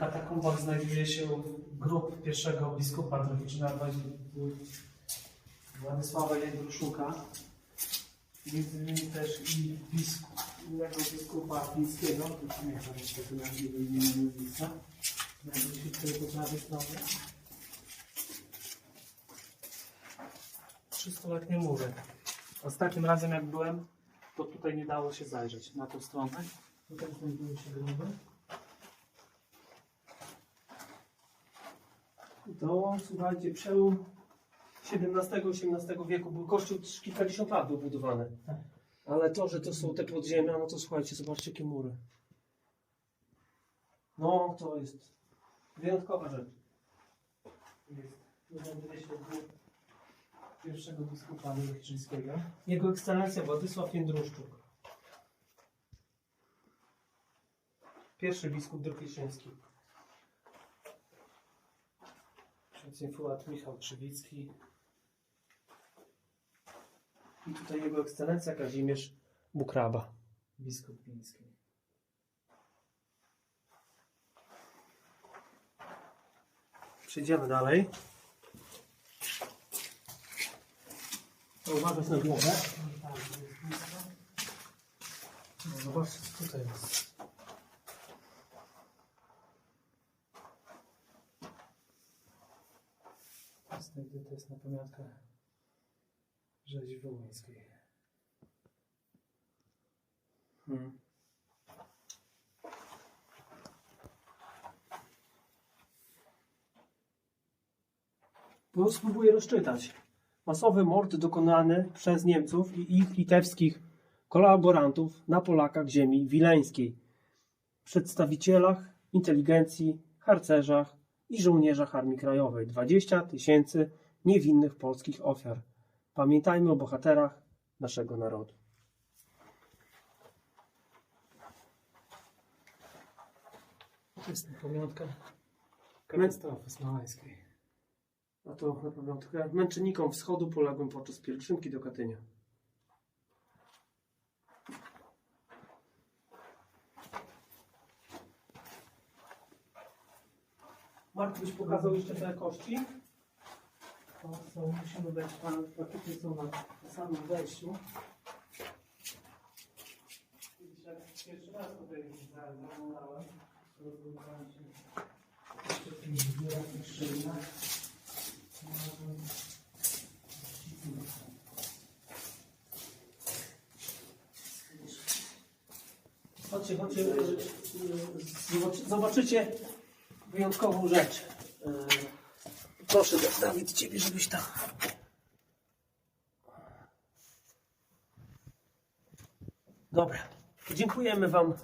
katakumbach znajduje się grób pierwszego biskupa Drohiczyna Władysława Jędruszuka. Między innymi też i biskup, innego biskupa fińskiego, tu nie wiem niestety na jego imię i nazwiska. Znajduje się tutaj po prawej stronie. 300-letnie mury. Ostatnim razem jak byłem, to tutaj nie dało się zajrzeć na tą stronę. Tutaj znajdują się groby. To, słuchajcie, przełom XVII-XVIII wieku był kościół kilkadziesiąt lat był budowany. Tak. Ale to, że to są te podziemia, no to słuchajcie, zobaczcie jakie mury. No, to jest wyjątkowa rzecz. Jest. Pierwszego biskupa Lechiczyńskiego. Jego ekscelencja Władysław Jędruszczuk. Pierwszy biskup Drohiczyński. Ksiądz Michał Krzywicki. I tutaj jego ekscelencja Kazimierz Bukraba, biskup wiejski. Przejdziemy dalej. Uważać na głowę. No, zobaczcie, co tutaj jest. To jest, to jest na pamiątkę rzezi wołyńskiej. Hmm. Bo spróbuję rozczytać. Masowy mord dokonany przez Niemców i ich litewskich kolaborantów na Polakach ziemi wileńskiej, przedstawicielach inteligencji, harcerzach i żołnierzach Armii Krajowej. 20 tysięcy niewinnych polskich ofiar. Pamiętajmy o bohaterach naszego narodu. To jest pamiątka katastrofy smoleńskiej. A to na pamiątkę męczennikom wschodu poległym podczas pielgrzymki do Katynia. Mark byś pokazał jeszcze te kości? To są, musimy to tutaj są na, samym wejściu. Pierwszy raz tutaj zaglądałem, to rozglądałem. Chodźcie, chodźcie, zobaczy- zobaczycie wyjątkową rzecz. E, Proszę, Dawid, ciebie, żebyś tam. Dobra, dziękujemy Wam